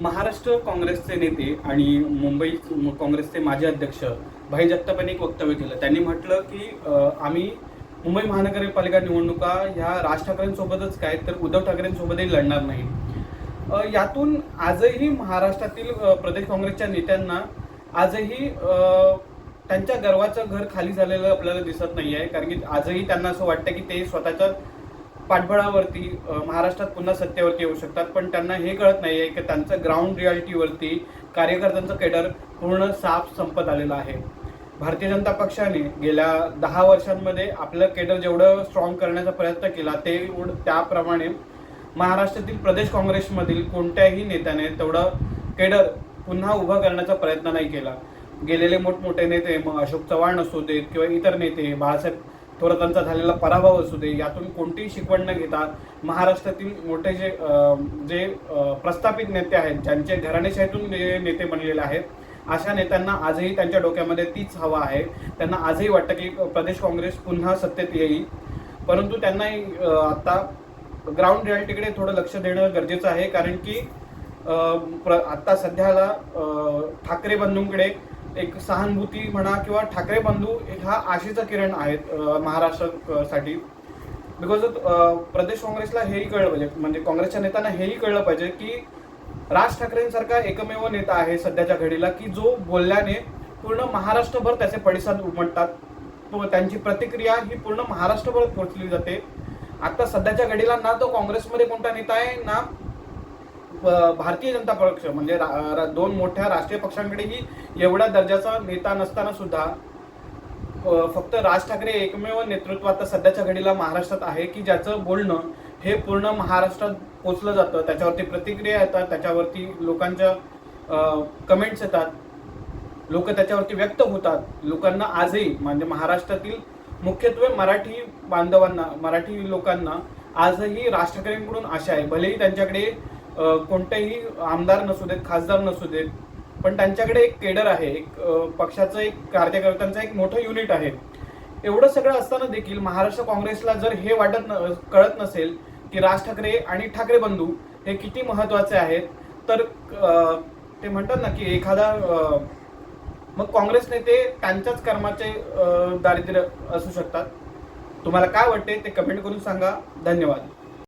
महाराष्ट्र काँग्रेसचे नेते आणि मुंबई काँग्रेसचे माजी अध्यक्ष भाई जगतापांनी एक वक्तव्य केलं. त्यांनी म्हटलं की आम्ही मुंबई महानगरपालिका निवडणुका ह्या राज ठाकरेंसोबतच काय तर उद्धव ठाकरेंसोबतही लढणार नाही. यातून आजही महाराष्ट्रातील प्रदेश काँग्रेसच्या नेत्यांना आजही त्यांच्या गर्वाचं घर खाली झालेलं आपल्याला दिसत नाही आहे कारण की आजही त्यांना असं वाटतं की ते स्वतःच्या पाठबळावरती महाराष्ट्रात पुन्हा सत्तेवरती येऊ शकतात. पण त्यांना हे कळत नाही आहे की त्यांचं ग्राउंड रियालिटीवरती कार्यकर्त्यांचं केडर पूर्ण साफ संपत आलेलं आहे. भारतीय जनता पक्षाने गेल्या दहा वर्षांमध्ये आपलं केडर जेवढं स्ट्रॉंग करण्याचा प्रयत्न केला ते त्याप्रमाणे महाराष्ट्रातील प्रदेश काँग्रेसमधील कोणत्याही नेत्याने तेवढं केडर पुन्हा उभं करण्याचा प्रयत्न नाही केला. गेलेले मोठमोठे नेते मग अशोक चव्हाण असू देत किंवा इतर नेते बाळासाहेब थोरातांचा झालेला पराभव असू दे यातून कोणतीही शिकवण न घेता महाराष्ट्रातील मोठे जे जे प्रस्थापित नेते आहेत ज्यांचे घराणेशाहीतून जे नेते बनलेले आहेत अशा नेत्यांना आजही त्यांच्या डोक्यामध्ये तीच हवा आहे. त्यांना आजही वाटतं की प्रदेश काँग्रेस पुन्हा सत्तेत येईल. परंतु त्यांना आता ग्राउंड रियालिटीकडे थोडं लक्ष देणं गरजेचं आहे. कारण की आत्ता प्र- सध्याला ठाकरे बंधूंकडे एक सहानुभूती म्हणा किंवा ठाकरे बंधू एक हा आशेचा किरण आहेत महाराष्ट्रासाठी. बिकॉज प्रदेश काँग्रेसला हेही कळलं पाहिजे. म्हणजे काँग्रेसच्या नेत्यांना हेही कळलं पाहिजे की राज ठाकरेंसारखा एकमेव नेता आहे सध्याच्या घडीला की जो बोलल्याने पूर्ण महाराष्ट्रभर त्याचे पडिसाद उमटतात. तो त्यांची प्रतिक्रिया ही पूर्ण महाराष्ट्रभर पोहोचली जाते. आता सध्याच्या घडीला ना तो काँग्रेसमध्ये कोणता नेता आहे ना भारतीय जनता पक्ष म्हणजे रा- दोन मोठ्या राष्ट्रीय पक्षांकडेही एवढ्या दर्जाचा नेता नसताना सुद्धा फक्त राज ठाकरे एकमेव नेतृत्व आता सध्याच्या घडीला महाराष्ट्रात आहे की ज्याचं बोलणं हे पूर्ण महाराष्ट्रात पोचलं जातं. त्याच्यावरती प्रतिक्रिया येतात त्याच्यावरती लोकांच्या कमेंट्स येतात. लोक त्याच्यावरती व्यक्त होतात. लोकांना आजही म्हणजे महाराष्ट्रातील मुख्यत्वे मराठी बांधवांना मराठी लोकांना आजही राज ठाकरेंकडून आशा आहे. भलेही त्यांच्याकडे कोणतेही आमदार नसू देत खासदार नसू देत पण त्यांच्याकडे एक केडर आहे एक पक्षाचं एक कार्यकर्त्यांचं एक मोठं युनिट आहे. एवढं सगळं असताना देखील महाराष्ट्र काँग्रेसला जर हे वाटत न कळत नसेल की राज ठाकरे आणि ठाकरे बंधू हे किती महत्त्वाचे आहेत तर ते म्हणतात ना की एखादा मग काँग्रेस नेते त्यांच्याच कर्माचे दारिद्र्य असू शकतात. तुम्हाला काय वाटते ते कमेंट करून सांगा. धन्यवाद.